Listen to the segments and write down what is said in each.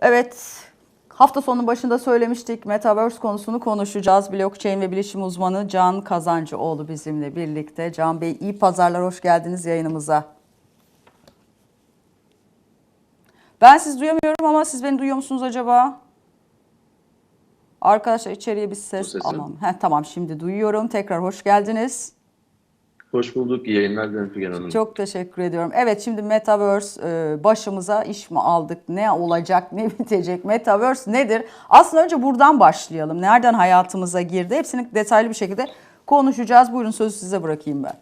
Evet, hafta sonu başında söylemiştik. Metaverse konusunu konuşacağız. Blockchain ve bilişim uzmanı Can Kazancıoğlu bizimle birlikte. Can Bey iyi pazarlar, hoş geldiniz yayınımıza. Ben siz duyamıyorum ama siz beni duyuyor musunuz acaba? Arkadaşlar içeriye bir ses. Heh, tamam şimdi duyuyorum. Tekrar hoş geldiniz. Hoş bulduk. İyi yayınlar dilerim Figen Hanım. Çok teşekkür ediyorum. Evet şimdi Metaverse e, başımıza iş mi aldık? Ne olacak? Ne bitecek? Metaverse nedir? Aslında önce buradan başlayalım. Nereden hayatımıza girdi? Hepsini detaylı bir şekilde konuşacağız. Buyurun sözü size bırakayım ben.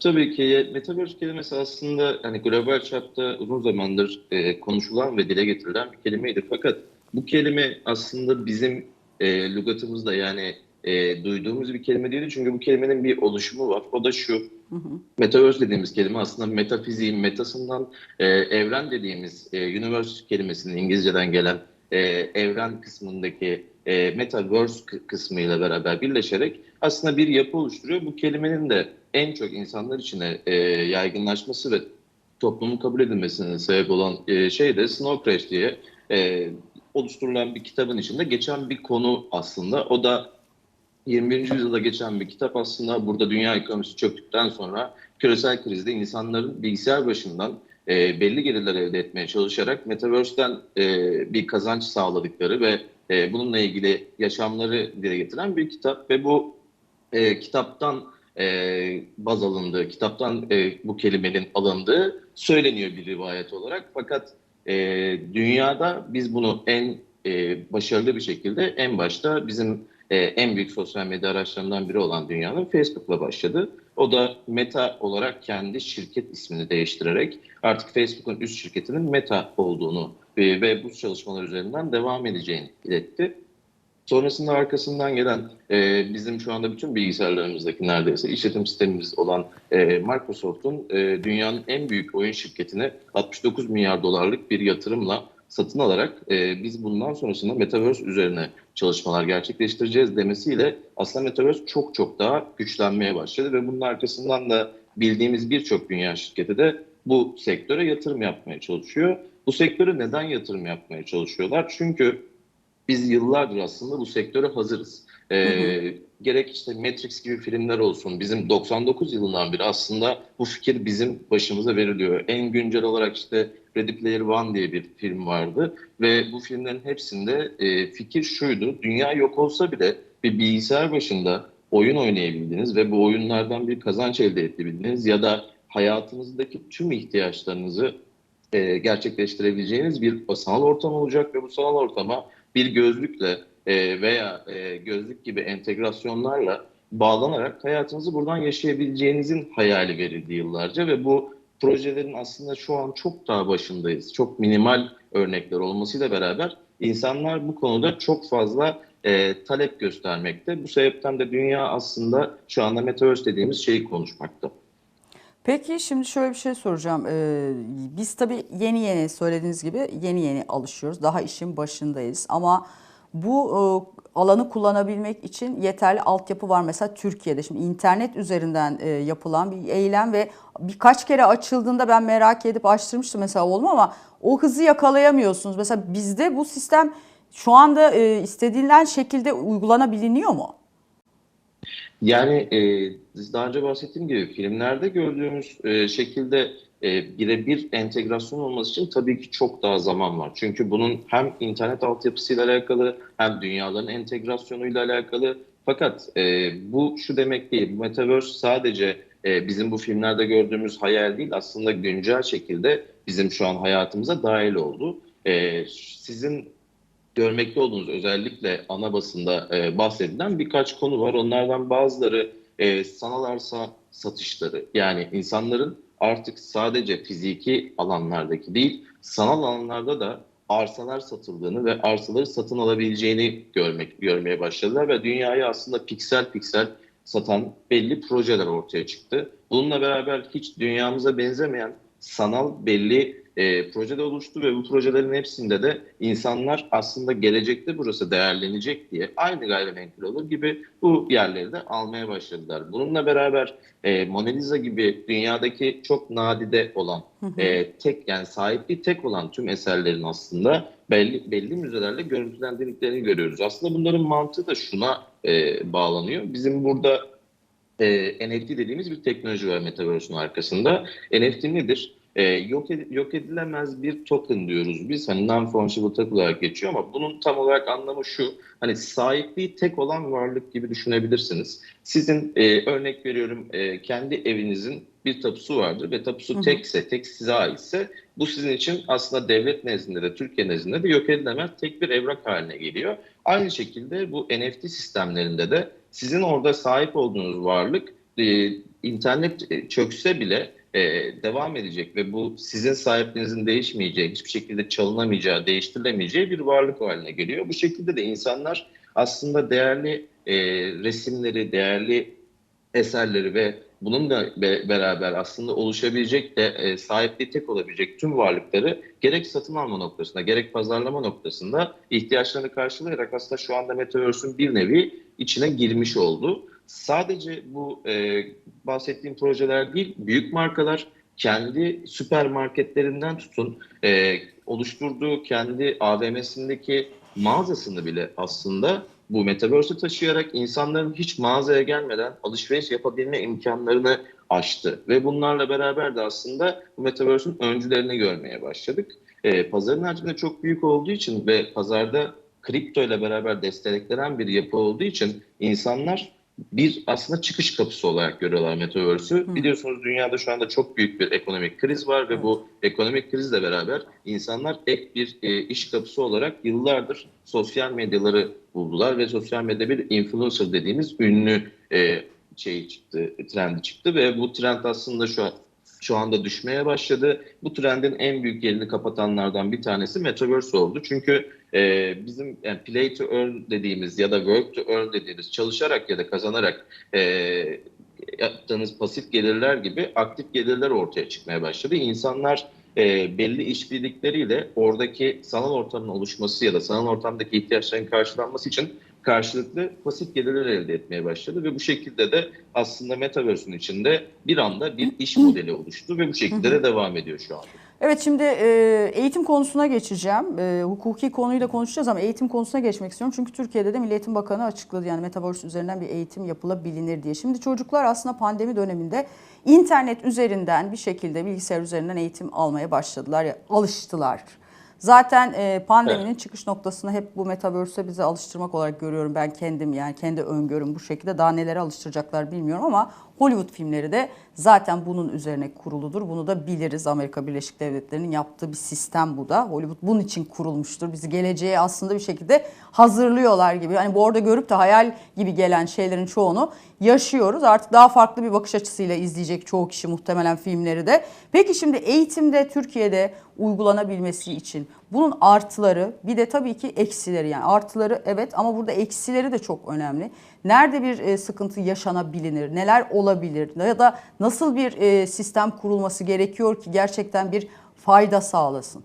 Tabii ki Metaverse kelimesi aslında hani global çapta uzun zamandır e, konuşulan ve dile getirilen bir kelimeydi. Fakat bu kelime aslında bizim e, lügatımızda yani e, duyduğumuz bir kelime değildi. Çünkü bu kelimenin bir oluşumu var. O da şu. Metaverse dediğimiz kelime aslında metafiziğin metasından e, evren dediğimiz e, universe kelimesinin İngilizceden gelen e, evren kısmındaki e, metaverse kı- kısmıyla beraber birleşerek aslında bir yapı oluşturuyor. Bu kelimenin de en çok insanlar içine e, yaygınlaşması ve toplumun kabul edilmesine sebep olan e, şey de Snow Crash diye e, oluşturulan bir kitabın içinde geçen bir konu aslında. O da 21. yüzyılda geçen bir kitap aslında burada dünya ekonomisi çöktükten sonra küresel krizde insanların bilgisayar başından e, belli gelirler elde etmeye çalışarak Metaverse'den e, bir kazanç sağladıkları ve e, bununla ilgili yaşamları dile getiren bir kitap ve bu e, kitaptan e, baz alındığı, kitaptan e, bu kelimenin alındığı söyleniyor bir rivayet olarak. Fakat e, dünyada biz bunu en e, başarılı bir şekilde en başta bizim e, en büyük sosyal medya araçlarından biri olan dünyanın Facebook'la başladı. O da Meta olarak kendi şirket ismini değiştirerek artık Facebook'un üst şirketinin Meta olduğunu e, ve bu çalışmalar üzerinden devam edeceğini iletti. Sonrasında arkasından gelen e, bizim şu anda bütün bilgisayarlarımızdaki neredeyse işletim sistemimiz olan e, Microsoft'un e, dünyanın en büyük oyun şirketine 69 milyar dolarlık bir yatırımla satın alarak e, biz bundan sonrasında Metaverse üzerine çalışmalar gerçekleştireceğiz demesiyle aslında Metaverse çok çok daha güçlenmeye başladı ve bunun arkasından da bildiğimiz birçok dünya şirketi de bu sektöre yatırım yapmaya çalışıyor. Bu sektöre neden yatırım yapmaya çalışıyorlar? Çünkü biz yıllardır aslında bu sektöre hazırız. Ee, Gerek işte Matrix gibi filmler olsun. Bizim 99 yılından beri aslında bu fikir bizim başımıza veriliyor. En güncel olarak işte Ready Player One diye bir film vardı. Ve bu filmlerin hepsinde e, fikir şuydu. Dünya yok olsa bile bir bilgisayar başında oyun oynayabildiğiniz ve bu oyunlardan bir kazanç elde edebildiğiniz ya da hayatınızdaki tüm ihtiyaçlarınızı e, gerçekleştirebileceğiniz bir sanal ortam olacak ve bu sanal ortama bir gözlükle e, veya e, gözlük gibi entegrasyonlarla bağlanarak hayatınızı buradan yaşayabileceğinizin hayali verildi yıllarca ve bu projelerin aslında şu an çok daha başındayız. Çok minimal örnekler olmasıyla beraber insanlar bu konuda çok fazla e, talep göstermekte. Bu sebepten de dünya aslında şu anda Metaverse dediğimiz şeyi konuşmakta. Peki şimdi şöyle bir şey soracağım. Ee, biz tabii yeni yeni söylediğiniz gibi yeni yeni alışıyoruz. Daha işin başındayız ama bu e, alanı kullanabilmek için yeterli altyapı var. Mesela Türkiye'de şimdi internet üzerinden e, yapılan bir eylem ve birkaç kere açıldığında ben merak edip açtırmıştım mesela oğlum ama o hızı yakalayamıyorsunuz. Mesela bizde bu sistem şu anda e, istediğinden şekilde uygulanabiliyor mu? Yani e, daha önce bahsettiğim gibi filmlerde gördüğümüz e, şekilde e, birebir entegrasyon olması için tabii ki çok daha zaman var. Çünkü bunun hem internet altyapısıyla alakalı hem dünyaların entegrasyonuyla alakalı. Fakat e, bu şu demek değil. Metaverse sadece e, bizim bu filmlerde gördüğümüz hayal değil aslında güncel şekilde bizim şu an hayatımıza dahil oldu. E, sizin görmekte olduğunuz özellikle ana basında e, bahsedilen birkaç konu var. Onlardan bazıları e, sanal arsa satışları. Yani insanların artık sadece fiziki alanlardaki değil, sanal alanlarda da arsalar satıldığını ve arsaları satın alabileceğini görmek görmeye başladılar ve dünyayı aslında piksel piksel satan belli projeler ortaya çıktı. Bununla beraber hiç dünyamıza benzemeyen sanal belli e, projede oluştu ve bu projelerin hepsinde de insanlar aslında gelecekte burası değerlenecek diye aynı gayrimenkul olur gibi bu yerleri de almaya başladılar. Bununla beraber e, Mona Lisa gibi dünyadaki çok nadide olan, e, tek yani sahipliği tek olan tüm eserlerin aslında belli belli müzelerle görüntülendirdiklerini görüyoruz. Aslında bunların mantığı da şuna e, bağlanıyor. Bizim burada e, NFT dediğimiz bir teknoloji var Metaverse'ün arkasında. NFT nedir? E, yok, ed- yok edilemez bir token diyoruz biz. Hani non-fungible token olarak geçiyor ama bunun tam olarak anlamı şu. Hani sahipliği tek olan varlık gibi düşünebilirsiniz. Sizin e, örnek veriyorum e, kendi evinizin bir tapusu vardır ve tapusu Hı hı. tekse, tek size aitse bu sizin için aslında devlet nezdinde de Türkiye nezdinde de yok edilemez tek bir evrak haline geliyor. Aynı şekilde bu NFT sistemlerinde de sizin orada sahip olduğunuz varlık e, internet e, çökse bile e, devam edecek ve bu sizin sahipliğinizin değişmeyeceği, hiçbir şekilde çalınamayacağı, değiştirilemeyeceği bir varlık haline geliyor. Bu şekilde de insanlar aslında değerli e, resimleri, değerli eserleri ve bununla be- beraber aslında oluşabilecek de e, sahipliği tek olabilecek tüm varlıkları gerek satın alma noktasında gerek pazarlama noktasında ihtiyaçlarını karşılayarak aslında şu anda Metaverse'ün bir nevi içine girmiş oldu. Sadece bu e, bahsettiğim projeler değil, büyük markalar kendi süpermarketlerinden tutun e, oluşturduğu kendi AVM'sindeki mağazasını bile aslında bu Metaverse'ü taşıyarak insanların hiç mağazaya gelmeden alışveriş yapabilme imkanlarını açtı. Ve bunlarla beraber de aslında bu Metaverse'ün öncülerini görmeye başladık. E, pazarın hacmi çok büyük olduğu için ve pazarda kripto ile beraber desteklenen bir yapı olduğu için insanlar bir aslında çıkış kapısı olarak görüyorlar Metaverse'ü. Biliyorsunuz dünyada şu anda çok büyük bir ekonomik kriz var ve Evet. bu ekonomik krizle beraber insanlar ek bir e, iş kapısı olarak yıllardır sosyal medyaları buldular ve sosyal medya bir influencer dediğimiz ünlü e, şey çıktı, trendi çıktı ve bu trend aslında şu an şu anda düşmeye başladı. Bu trendin en büyük yerini kapatanlardan bir tanesi Metaverse oldu. Çünkü e, bizim yani play to earn dediğimiz ya da work to earn dediğimiz çalışarak ya da kazanarak e, yaptığınız pasif gelirler gibi aktif gelirler ortaya çıkmaya başladı. İnsanlar e, belli işbirlikleriyle oradaki sanal ortamın oluşması ya da sanal ortamdaki ihtiyaçların karşılanması için karşılıklı pasif gelirler elde etmeye başladı ve bu şekilde de aslında Metaverse'ün içinde bir anda bir iş modeli oluştu ve bu şekilde de devam ediyor şu anda. Evet şimdi e, eğitim konusuna geçeceğim. E, hukuki konuyla konuşacağız ama eğitim konusuna geçmek istiyorum. Çünkü Türkiye'de de Milli Eğitim Bakanı açıkladı yani Metaverse üzerinden bir eğitim yapılabilir diye. Şimdi çocuklar aslında pandemi döneminde internet üzerinden bir şekilde bilgisayar üzerinden eğitim almaya başladılar, ya, alıştılar. Zaten e, pandeminin çıkış noktasını hep bu Metaverse'e bizi alıştırmak olarak görüyorum ben kendim yani kendi öngörüm bu şekilde. Daha nelere alıştıracaklar bilmiyorum ama Hollywood filmleri de zaten bunun üzerine kuruludur. Bunu da biliriz. Amerika Birleşik Devletleri'nin yaptığı bir sistem bu da. Hollywood bunun için kurulmuştur. Bizi geleceğe aslında bir şekilde hazırlıyorlar gibi. Hani bu orada görüp de hayal gibi gelen şeylerin çoğunu yaşıyoruz. Artık daha farklı bir bakış açısıyla izleyecek çoğu kişi muhtemelen filmleri de. Peki şimdi eğitimde Türkiye'de uygulanabilmesi için bunun artıları bir de tabii ki eksileri yani artıları evet ama burada eksileri de çok önemli. Nerede bir e, sıkıntı yaşanabilir, neler olabilir ya da nasıl bir e, sistem kurulması gerekiyor ki gerçekten bir fayda sağlasın?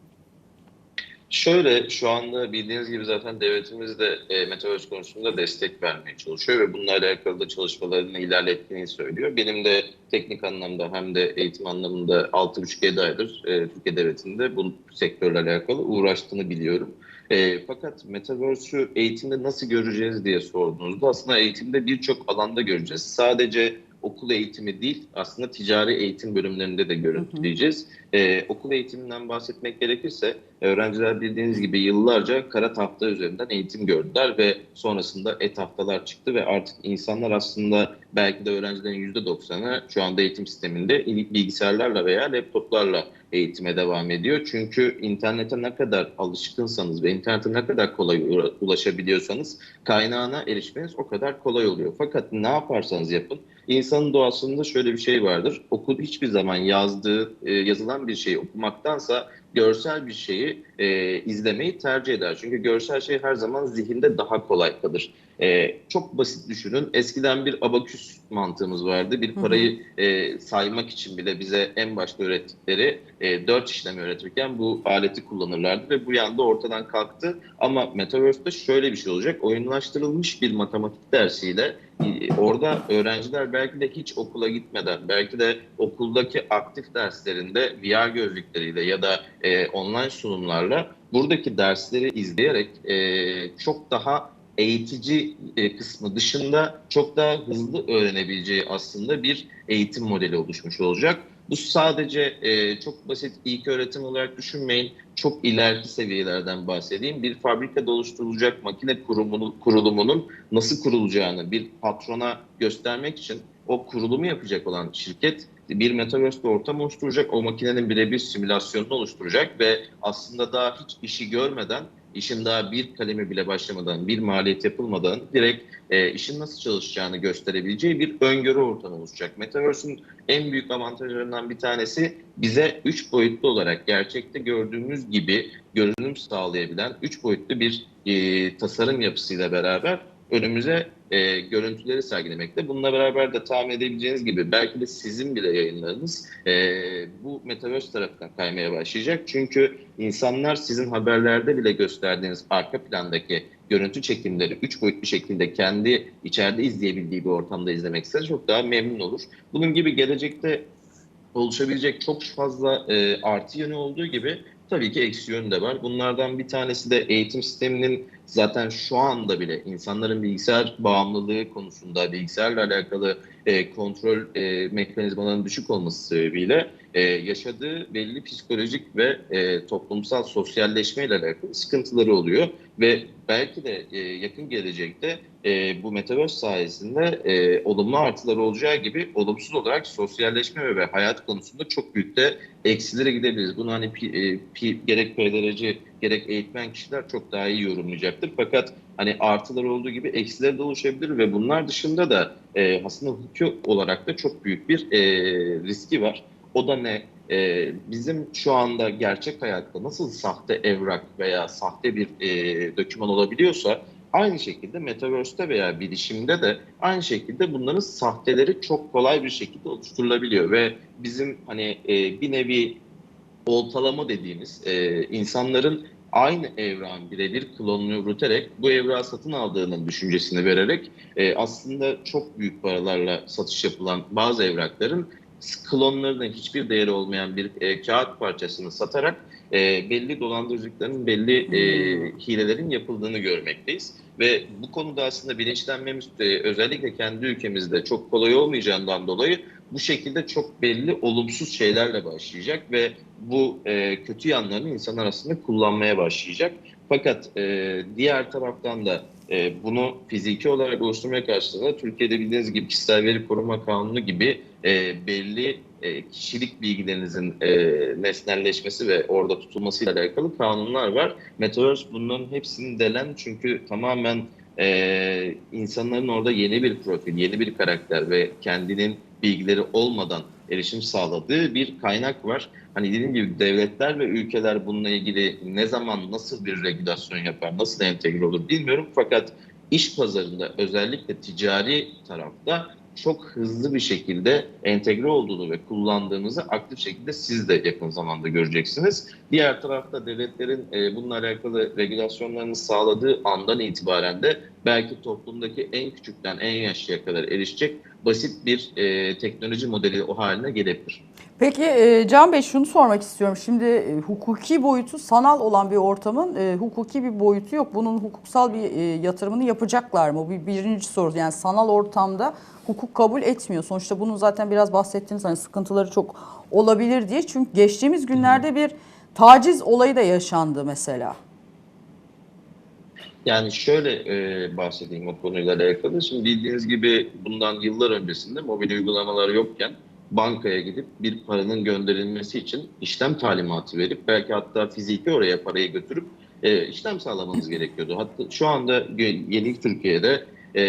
Şöyle şu anda bildiğiniz gibi zaten devletimiz de e, Metaverse konusunda destek vermeye çalışıyor ve bununla alakalı da çalışmalarını ilerlettiğini söylüyor. Benim de teknik anlamda hem de eğitim anlamında 6,5-7 aydır e, Türkiye Devleti'nde bu sektörle alakalı uğraştığını biliyorum. E, fakat Metaverse'ü eğitimde nasıl göreceğiz diye sorduğunuzda aslında eğitimde birçok alanda göreceğiz. Sadece okul eğitimi değil aslında ticari eğitim bölümlerinde de görüntüleyeceğiz. Ee, okul eğitiminden bahsetmek gerekirse öğrenciler bildiğiniz gibi yıllarca kara tahta üzerinden eğitim gördüler ve sonrasında e-tahtalar çıktı ve artık insanlar aslında belki de öğrencilerin %90'ı şu anda eğitim sisteminde bilgisayarlarla veya laptoplarla eğitime devam ediyor. Çünkü internete ne kadar alışkınsanız ve internete ne kadar kolay ulaşabiliyorsanız kaynağına erişmeniz o kadar kolay oluyor. Fakat ne yaparsanız yapın insanın doğasında şöyle bir şey vardır. Okul hiçbir zaman yazdığı, e, yazılan bir şeyi okumaktansa görsel bir şeyi e, izlemeyi tercih eder. Çünkü görsel şey her zaman zihinde daha kolay kalır. E, çok basit düşünün. Eskiden bir abaküs mantığımız vardı. Bir parayı e, saymak için bile bize en başta öğrettikleri e, dört işlemi öğretirken bu aleti kullanırlardı ve bu yanda ortadan kalktı. Ama Metaverse'de şöyle bir şey olacak. Oyunlaştırılmış bir matematik dersiyle orada öğrenciler belki de hiç okula gitmeden, belki de okuldaki aktif derslerinde VR gözlükleriyle ya da e, online sunumlarla buradaki dersleri izleyerek e, çok daha eğitici e, kısmı dışında çok daha hızlı öğrenebileceği aslında bir eğitim modeli oluşmuş olacak. Bu sadece e, çok basit ilk öğretim olarak düşünmeyin. Çok ileriki seviyelerden bahsedeyim. Bir fabrikada oluşturulacak makine kurumunu, kurulumunun nasıl kurulacağını bir patrona göstermek için o kurulumu yapacak olan şirket bir metaverse ortam oluşturacak. O makinenin birebir simülasyonunu oluşturacak ve aslında daha hiç işi görmeden işin daha bir kalemi bile başlamadan, bir maliyet yapılmadan direkt e, işin nasıl çalışacağını gösterebileceği bir öngörü ortamı oluşacak. Metaverse'ün en büyük avantajlarından bir tanesi bize üç boyutlu olarak gerçekte gördüğümüz gibi görünüm sağlayabilen üç boyutlu bir e, tasarım yapısıyla beraber önümüze e, görüntüleri sergilemekte. Bununla beraber de tahmin edebileceğiniz gibi belki de sizin bile yayınlarınız e, bu Metaverse tarafından kaymaya başlayacak. Çünkü insanlar sizin haberlerde bile gösterdiğiniz arka plandaki görüntü çekimleri üç boyutlu şekilde kendi içeride izleyebildiği bir ortamda izlemek ise çok daha memnun olur. Bunun gibi gelecekte oluşabilecek çok fazla e, artı yönü olduğu gibi tabii ki eksi yönü de var. Bunlardan bir tanesi de eğitim sisteminin zaten şu anda bile insanların bilgisayar bağımlılığı konusunda bilgisayarla alakalı e, kontrol e, mekanizmalarının düşük olması sebebiyle e, yaşadığı belli psikolojik ve e, toplumsal sosyalleşme ile alakalı sıkıntıları oluyor ve belki de e, yakın gelecekte e, bu metaverse sayesinde e, olumlu artıları olacağı gibi olumsuz olarak sosyalleşme ve hayat konusunda çok büyük de eksilere gidebiliriz. Bunu hani pi, e, pi, gerek PDRC gerek eğitmen kişiler çok daha iyi yorumlayacaktır. Fakat hani artıları olduğu gibi eksileri de oluşabilir ve bunlar dışında da e, aslında hukuki olarak da çok büyük bir e, riski var. O da ne? Ee, bizim şu anda gerçek hayatta nasıl sahte evrak veya sahte bir e, doküman olabiliyorsa aynı şekilde Metaverse'te veya bilişimde de aynı şekilde bunların sahteleri çok kolay bir şekilde oluşturulabiliyor ve bizim hani e, bir nevi oltalama dediğimiz e, insanların aynı evrağın birebir klonunu yürüterek bu evrağı satın aldığının düşüncesini vererek e, aslında çok büyük paralarla satış yapılan bazı evrakların klonlarına hiçbir değeri olmayan bir e, kağıt parçasını satarak e, belli dolandırıcılıkların, belli e, hilelerin yapıldığını görmekteyiz. Ve bu konuda aslında bilinçlenmemiz e, özellikle kendi ülkemizde çok kolay olmayacağından dolayı bu şekilde çok belli olumsuz şeylerle başlayacak ve bu e, kötü yanlarını insanlar aslında kullanmaya başlayacak. Fakat e, diğer taraftan da e, bunu fiziki olarak oluşturmaya karşılığında Türkiye'de bildiğiniz gibi kişisel veri koruma kanunu gibi e, belli e, kişilik bilgilerinizin e, nesnelleşmesi ve orada tutulmasıyla alakalı kanunlar var. Metaverse bunların hepsini delen çünkü tamamen e, insanların orada yeni bir profil, yeni bir karakter ve kendinin bilgileri olmadan erişim sağladığı bir kaynak var. Hani dediğim gibi devletler ve ülkeler bununla ilgili ne zaman nasıl bir regülasyon yapar, nasıl entegre olur bilmiyorum. Fakat iş pazarında özellikle ticari tarafta çok hızlı bir şekilde entegre olduğunu ve kullandığınızı aktif şekilde siz de yakın zamanda göreceksiniz. Diğer tarafta devletlerin e, bununla alakalı regülasyonlarını sağladığı andan itibaren de belki toplumdaki en küçükten en yaşlıya kadar erişecek basit bir e, teknoloji modeli o haline gelebilir. Peki e, Can Bey şunu sormak istiyorum. Şimdi e, hukuki boyutu sanal olan bir ortamın e, hukuki bir boyutu yok. Bunun hukuksal bir e, yatırımını yapacaklar mı? Bir birinci soru. Yani sanal ortamda hukuk kabul etmiyor. Sonuçta bunun zaten biraz bahsettiğiniz hani sıkıntıları çok olabilir diye. Çünkü geçtiğimiz günlerde bir taciz olayı da yaşandı mesela. Yani şöyle e, bahsedeyim o konuyla alakalı. Şimdi bildiğiniz gibi bundan yıllar öncesinde mobil uygulamalar yokken bankaya gidip bir paranın gönderilmesi için işlem talimatı verip belki hatta fiziki oraya parayı götürüp e, işlem sağlamanız gerekiyordu. Hatta şu anda Yeni Türkiye'de e,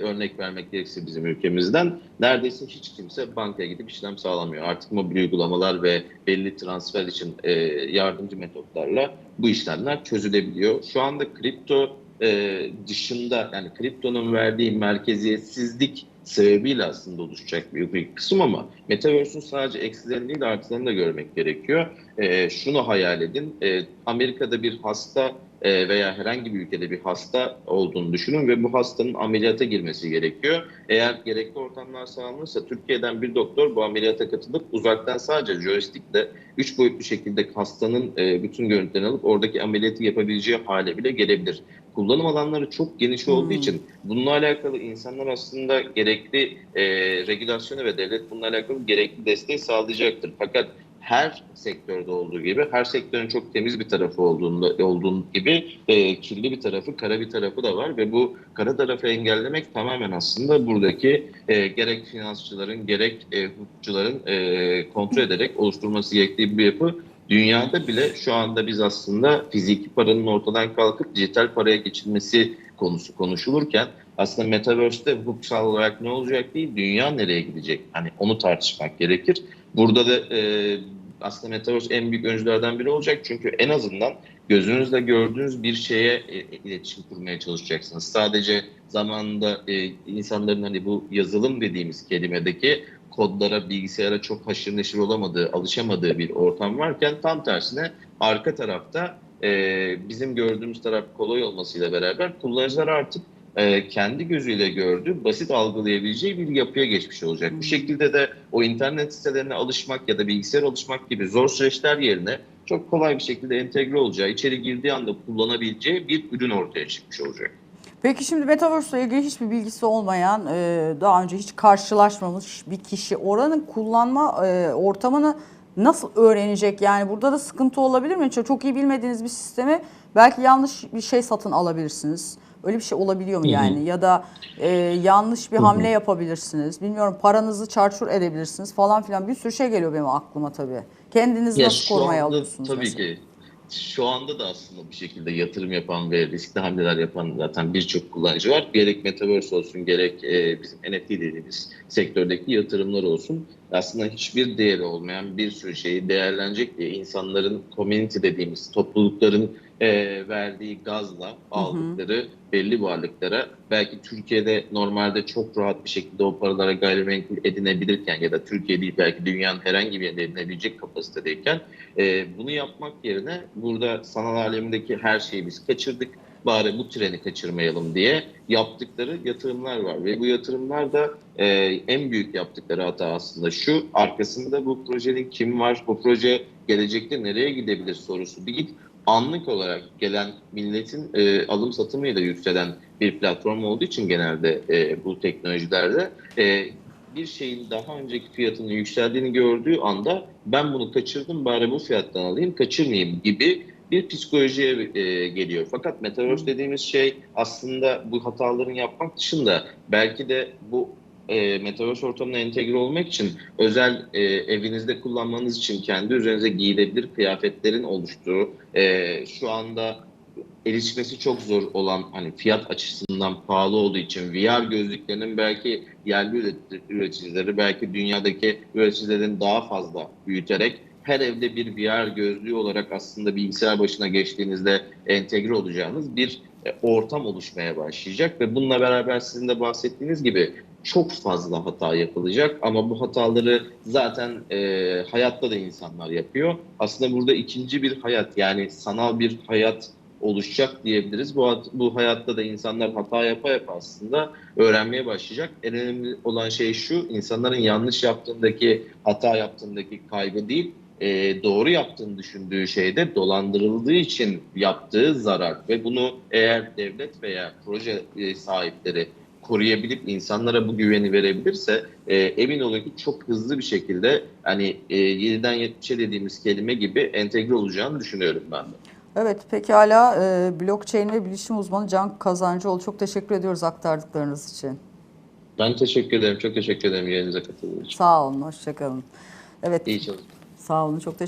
örnek vermek gerekirse bizim ülkemizden neredeyse hiç kimse bankaya gidip işlem sağlamıyor. Artık mobil uygulamalar ve belli transfer için e, yardımcı metotlarla bu işlemler çözülebiliyor. Şu anda kripto e, dışında yani kriptonun verdiği merkeziyetsizlik sebebiyle aslında oluşacak bir, bir kısım ama Metaverse'ün sadece eksilerini değil artılarını da görmek gerekiyor. E, şunu hayal edin. E, Amerika'da bir hasta e, veya herhangi bir ülkede bir hasta olduğunu düşünün ve bu hastanın ameliyata girmesi gerekiyor. Eğer gerekli ortamlar sağlanırsa Türkiye'den bir doktor bu ameliyata katılıp uzaktan sadece joystickle 3 boyutlu şekilde hastanın e, bütün görüntülerini alıp oradaki ameliyatı yapabileceği hale bile gelebilir. Kullanım alanları çok geniş olduğu Hmm. için bununla alakalı insanlar aslında gerekli e, regülasyonu ve devlet bununla alakalı gerekli desteği sağlayacaktır. Fakat her sektörde olduğu gibi her sektörün çok temiz bir tarafı olduğunda olduğu gibi e, kirli bir tarafı, kara bir tarafı da var ve bu kara tarafı engellemek tamamen aslında buradaki e, gerek finansçıların gerek e, hukukçuların e, kontrol ederek oluşturması gerektiği bir yapı. Dünyada bile şu anda biz aslında fiziki paranın ortadan kalkıp dijital paraya geçilmesi konusu konuşulurken aslında Metaverse'de hukuksal olarak ne olacak değil, dünya nereye gidecek? Hani onu tartışmak gerekir. Burada da e, aslında Metaverse en büyük öncülerden biri olacak. Çünkü en azından gözünüzle gördüğünüz bir şeye e, iletişim kurmaya çalışacaksınız. Sadece zamanında e, insanların hani bu yazılım dediğimiz kelimedeki kodlara, bilgisayara çok haşır neşir olamadığı, alışamadığı bir ortam varken tam tersine arka tarafta e, bizim gördüğümüz taraf kolay olmasıyla beraber kullanıcılar artık e, kendi gözüyle gördüğü, basit algılayabileceği bir yapıya geçmiş olacak. Bu şekilde de o internet sitelerine alışmak ya da bilgisayar alışmak gibi zor süreçler yerine çok kolay bir şekilde entegre olacağı, içeri girdiği anda kullanabileceği bir ürün ortaya çıkmış olacak. Peki şimdi Metaverse ile ilgili hiçbir bilgisi olmayan, e, daha önce hiç karşılaşmamış bir kişi oranın kullanma e, ortamını nasıl öğrenecek? Yani burada da sıkıntı olabilir mi? Çok, çok iyi bilmediğiniz bir sistemi belki yanlış bir şey satın alabilirsiniz. Öyle bir şey olabiliyor mu Hı hı. yani? Ya da e, yanlış bir Hı hı. hamle yapabilirsiniz. Bilmiyorum paranızı çarçur edebilirsiniz falan filan. Bir sürü şey geliyor benim aklıma tabii. Kendinizi Ya nasıl korumaya anda alıyorsunuz tabii mesela? ki şu anda da aslında bir şekilde yatırım yapan ve riskli hamleler yapan zaten birçok kullanıcı var. Gerek Metaverse olsun gerek e, bizim NFT dediğimiz sektördeki yatırımlar olsun. Aslında hiçbir değeri olmayan bir sürü şeyi değerlenecek diye insanların community dediğimiz toplulukların e, verdiği gazla aldıkları belli varlıklara belki Türkiye'de normalde çok rahat bir şekilde o paralara gayrimenkul edinebilirken ya da Türkiye değil belki dünyanın herhangi bir yerinde edinebilecek kapasitedeyken e, bunu yapmak yerine burada sanal alemindeki her şeyi biz kaçırdık. Bari bu treni kaçırmayalım diye yaptıkları yatırımlar var. Ve bu yatırımlar da e, en büyük yaptıkları hata aslında şu. Arkasında bu projenin kim var, bu proje gelecekte nereye gidebilir sorusu değil. Anlık olarak gelen milletin e, alım satımıyla yükselen bir platform olduğu için genelde e, bu teknolojilerde e, bir şeyin daha önceki fiyatının yükseldiğini gördüğü anda ben bunu kaçırdım bari bu fiyattan alayım kaçırmayayım gibi bir psikolojiye e, geliyor. Fakat Metaverse dediğimiz şey aslında bu hataların yapmak dışında belki de bu e, Metaverse ortamına entegre olmak için özel e, evinizde kullanmanız için kendi üzerinize giyilebilir kıyafetlerin oluştuğu e, şu anda erişmesi çok zor olan hani fiyat açısından pahalı olduğu için VR gözlüklerinin belki yerli üret- üreticileri belki dünyadaki üreticilerin daha fazla büyüterek her evde bir VR gözlüğü olarak aslında bilgisayar başına geçtiğinizde entegre olacağınız bir e, ortam oluşmaya başlayacak ve bununla beraber sizin de bahsettiğiniz gibi çok fazla hata yapılacak ama bu hataları zaten e, hayatta da insanlar yapıyor. Aslında burada ikinci bir hayat yani sanal bir hayat oluşacak diyebiliriz. Bu, bu hayatta da insanlar hata yapa yapa aslında öğrenmeye başlayacak. En önemli olan şey şu, insanların yanlış yaptığındaki, hata yaptığındaki kaygı değil, e, doğru yaptığını düşündüğü şeyde dolandırıldığı için yaptığı zarar ve bunu eğer devlet veya proje e, sahipleri koruyabilip insanlara bu güveni verebilirse e, emin olun ki çok hızlı bir şekilde hani e, 7'den 70'e dediğimiz kelime gibi entegre olacağını düşünüyorum ben de. Evet, pekala. E, blockchain ve bilişim uzmanı Can Kazancıoğlu çok teşekkür ediyoruz aktardıklarınız için. Ben teşekkür ederim. Çok teşekkür ederim yayınıza katıldığınız için. Sağ olun, hoşçakalın. Evet, İyi çalışmalar. sağ olun, çok teşekkür